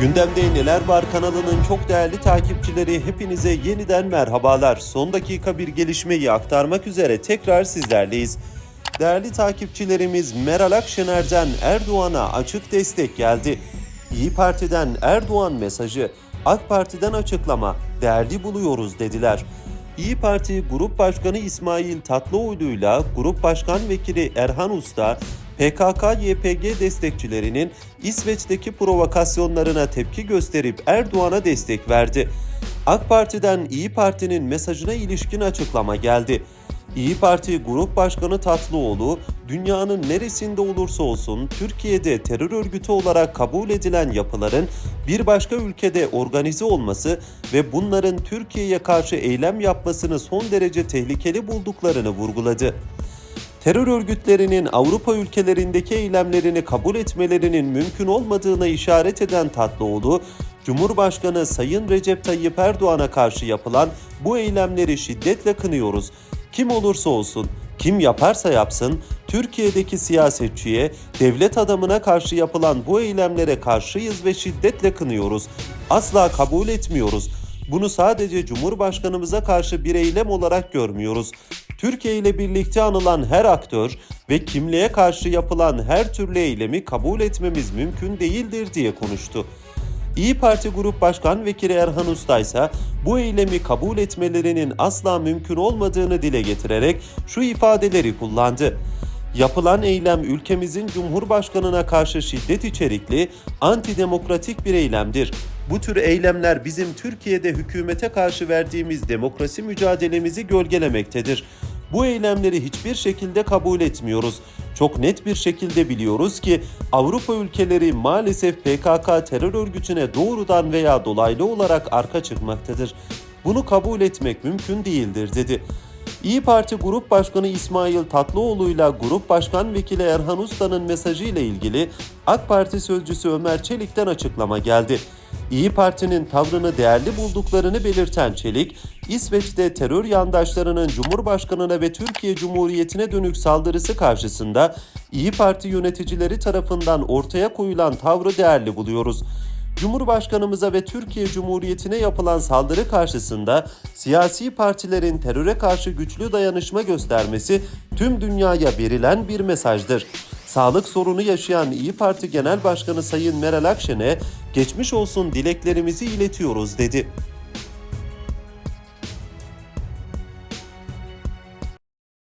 Gündemde Neler Var kanalının çok değerli takipçileri hepinize yeniden merhabalar. Son dakika bir gelişmeyi aktarmak üzere tekrar sizlerleyiz. Değerli takipçilerimiz Meral Akşener'den Erdoğan'a açık destek geldi. İyi Parti'den Erdoğan mesajı, AK Parti'den açıklama, değerli buluyoruz dediler. İyi Parti Grup Başkanı İsmail Tatlıoğlu'yla Grup Başkan Vekili Erhan Usta, PKK-YPG destekçilerinin İsveç'teki provokasyonlarına tepki gösterip Erdoğan'a destek verdi. AK Parti'den İyi Parti'nin mesajına ilişkin açıklama geldi. İyi Parti Grup Başkanı Tatlıoğlu, dünyanın neresinde olursa olsun Türkiye'de terör örgütü olarak kabul edilen yapıların bir başka ülkede organize olması ve bunların Türkiye'ye karşı eylem yapmasını son derece tehlikeli bulduklarını vurguladı terör örgütlerinin Avrupa ülkelerindeki eylemlerini kabul etmelerinin mümkün olmadığına işaret eden Tatlıoğlu, Cumhurbaşkanı Sayın Recep Tayyip Erdoğan'a karşı yapılan bu eylemleri şiddetle kınıyoruz. Kim olursa olsun, kim yaparsa yapsın, Türkiye'deki siyasetçiye, devlet adamına karşı yapılan bu eylemlere karşıyız ve şiddetle kınıyoruz. Asla kabul etmiyoruz. Bunu sadece Cumhurbaşkanımıza karşı bir eylem olarak görmüyoruz. Türkiye ile birlikte anılan her aktör ve kimliğe karşı yapılan her türlü eylemi kabul etmemiz mümkün değildir diye konuştu. İyi Parti Grup Başkan Vekili Erhan Usta ise bu eylemi kabul etmelerinin asla mümkün olmadığını dile getirerek şu ifadeleri kullandı. Yapılan eylem ülkemizin Cumhurbaşkanına karşı şiddet içerikli, antidemokratik bir eylemdir. Bu tür eylemler bizim Türkiye'de hükümete karşı verdiğimiz demokrasi mücadelemizi gölgelemektedir. Bu eylemleri hiçbir şekilde kabul etmiyoruz. Çok net bir şekilde biliyoruz ki Avrupa ülkeleri maalesef PKK terör örgütüne doğrudan veya dolaylı olarak arka çıkmaktadır. Bunu kabul etmek mümkün değildir dedi. İyi Parti Grup Başkanı İsmail Tatlıoğlu'yla Grup Başkan Vekili Erhan Usta'nın mesajı ile ilgili AK Parti sözcüsü Ömer Çelik'ten açıklama geldi. İyi Parti'nin tavrını değerli bulduklarını belirten Çelik, İsveç'te terör yandaşlarının Cumhurbaşkanına ve Türkiye Cumhuriyeti'ne dönük saldırısı karşısında İyi Parti yöneticileri tarafından ortaya koyulan tavrı değerli buluyoruz. Cumhurbaşkanımıza ve Türkiye Cumhuriyeti'ne yapılan saldırı karşısında siyasi partilerin teröre karşı güçlü dayanışma göstermesi tüm dünyaya verilen bir mesajdır. Sağlık sorunu yaşayan İyi Parti Genel Başkanı Sayın Meral Akşener, geçmiş olsun dileklerimizi iletiyoruz dedi.